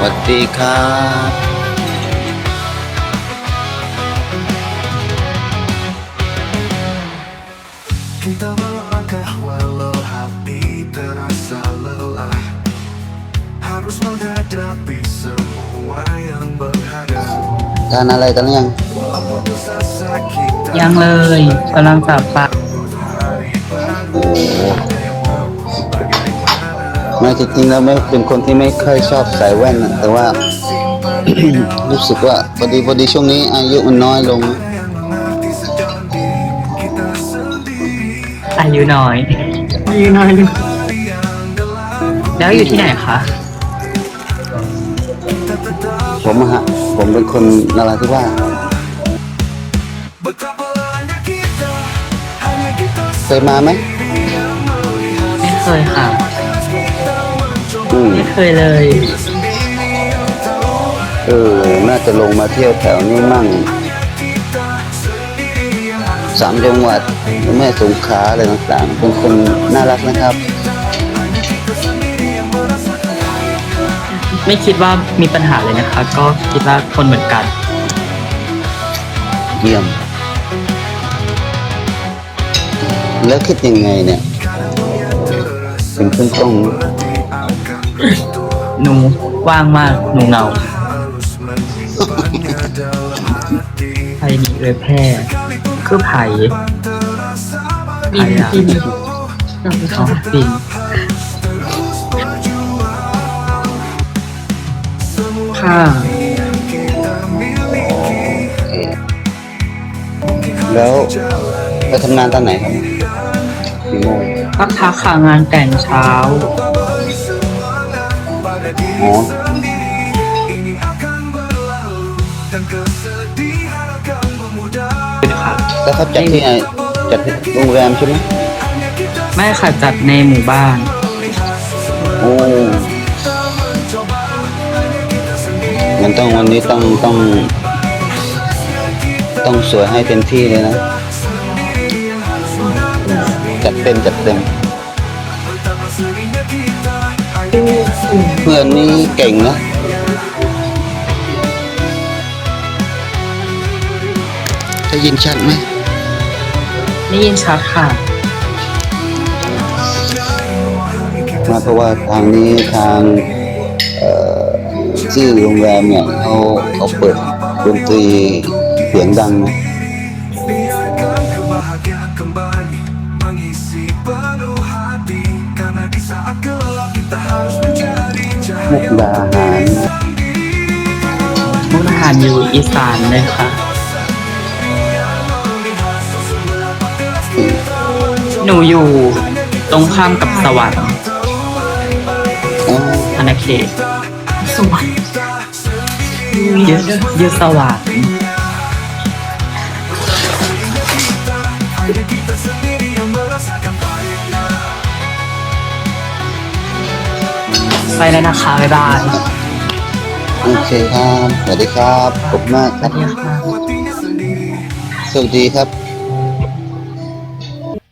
สวัสดีครับ Kita melangkah walau hati terasa lelah Harus menghadapi semua yang berhadap ทานอะไรกันหรือยัง Apa dosa kita ยังเลยกำลังจับปลา hari โอ้ ไม่จริงๆแล้วไม่เป็นคนที่ไม่ค่อยชอบใส่แว่นนะแต่ว่า รู้สึกว่าพอดีพอดีช่วงนี้อายุมันน้อยลง yang mengerti sedang diri kita sendiri อายุน้อย อายุน้อย Hari yang gelap แล้วอยู่ที่ไหนคะ tak tetap ผมอะฮะ ผมเป็นคนนราธิวาส Betapa hanya kita Hanya kita เคยมาไหมไม่เคยค่ะ อืมไม่เคยเลย เออ น่าจะลงมาเที่ยวแถวนี้มั่งสามจังหวัดแม่สงขลาอะไรต่างๆเป็นคนน่ารักนะครับ ไม่คิดว่ามีปัญหาเลยนะคะ ก็คิดว่าคนเหมือนกัน เยี่ยม แล้วคิดยังไงเนี่ยถึงขึ้นต้อง หนูว่างมากหนูเหงา harus menyimpannya dalam hati ไผ่นี่เลยแพร่คือไผ่ terasa บินบินอ๋อบินค่ะ kita miliki แล้วไปทำงานตอนไหนครับกี่โมงพักพักค่ะงานแต่งเช้า pada อ๋อ diri sendiri ini akan berlalu dan kesedihan akan memudah ค่ะแล้วเขาจัดที่ไหนจัดที่โรงแรมใช่ไหม hanya kita ไม่ค่ะจัดในหมู่บ้าน โอ้มันต้องวันนี้ต้องต้อง ต้องสวยให้เต็มที่เลยนะ จัดเต็มจัดเต็ม เพื่อนนี่เก่งนะได้ยินชัดไหมได้ยินชัดค่ะมาเพราะว่าทางนี้ทางเอ่อชื่อโรงแรมเนี่ยเขาเขาเปิดดนตรีเสียงดังนะ biarkan kebahagiaan kembali mengisi penuh hati karena di saat gelap kita harus mencari มุกดาหารมุกทหารอยู่อีสานเลยค่ะ หนูอยู่ตรงข้ามกับสวรรค์อออาณาเขตสวรรค์ยึดยึดสวรรค์ ไปแล้วนะคะ บ๊ายบายโอเคครับ สวัสดีครับ ขอบคุณมากคสรัวับสดีค่ะ สวัสดีครับ